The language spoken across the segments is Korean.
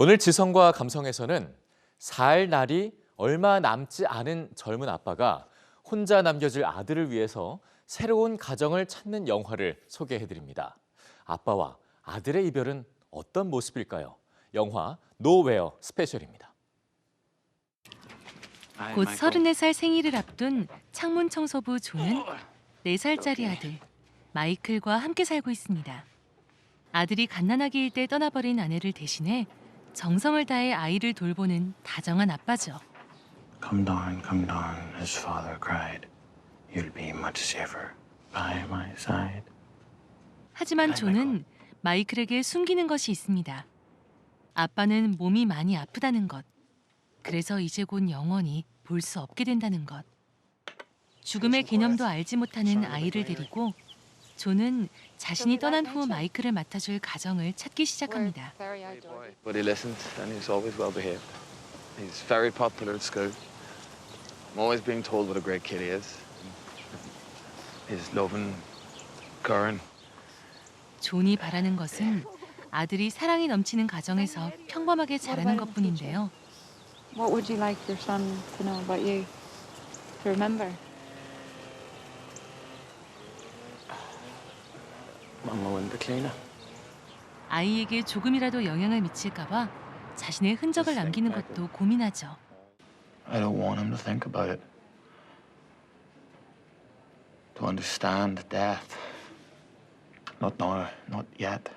오늘 지성과 감성에서는 살 날이 얼마 남지 않은 젊은 아빠가 혼자 남겨질 아들을 위해서 새로운 가정을 찾는 영화를 소개해드립니다. 아빠와 아들의 이별은 어떤 모습일까요? 영화 노웨어 스페셜입니다. 곧 34살 생일을 앞둔 창문 청소부 조는 4살짜리 아들 마이클과 함께 살고 있습니다. 아들이 갓난아기일 때 떠나버린 아내를 대신해 정성을 다해 아이를 돌보는 다정한 아빠죠. Come down, come down, his father cried. You'll be much safer by my side. 하지만 조는 마이클에게 숨기는 것이 있습니다. 아빠는 몸이 많이 아프다는 것. 그래서 이제 곧 영원히 볼 수 없게 된다는 것. 죽음의 개념도 알지 못하는 아이를 데리고 조는 자신이 떠난 후 마이클을 맡아줄 가정을 찾기 시작합니다. But he listened and he's always well behaved. He's very popular at school. I'm always being told what a great kid he is. He's loving Curran. 존이 바라는 것은 아들이 사랑이 넘치는 가정에서 평범하게 자라는 것뿐인데요. What would you like your son to know about you? To remember? Be cleaner. 아이에게 조금이라도 영향을 미칠까봐 자신의 흔적을 남기는 것도 고민하죠. I don't want him to think about it. To understand death. Not now, not yet.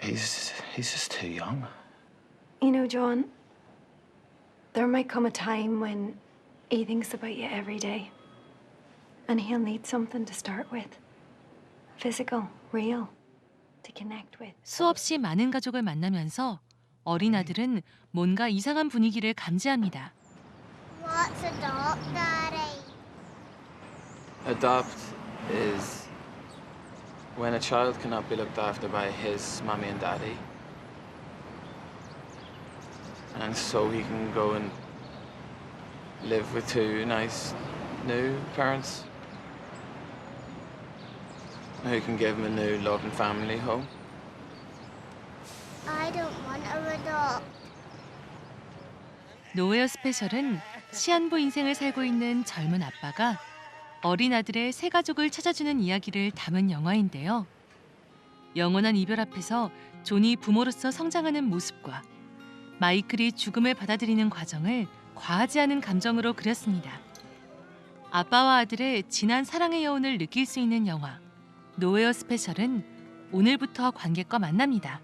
He's he's just too young. You know, John, there might come a time when he thinks about you every day. And he'll need something to start with physical, real, to connect with. 수없이 많은 가족을 만나면서 어린 아들은 뭔가 이상한 분위기를 감지합니다. What's a dog, Daddy? Adopt is when a child cannot be looked after by his mommy and daddy. And so he can go and live with two nice new parents Who can give him a new loving family home. I don't want to adopt. 노웨어 스페셜은 시한부 인생을 살고 있는 젊은 아빠가 어린 아들의 새 가족을 찾아주는 이야기를 담은 영화인데요. 영원한 이별 앞에서 존이 부모로서 성장하는 모습과 마이클이 죽음을 받아들이는 과정을 과하지 않은 감정으로 그렸습니다. 아빠와 아들의 진한 사랑의 여운을 느낄 수 있는 영화 노웨어 스페셜은 오늘부터 관객과 만납니다.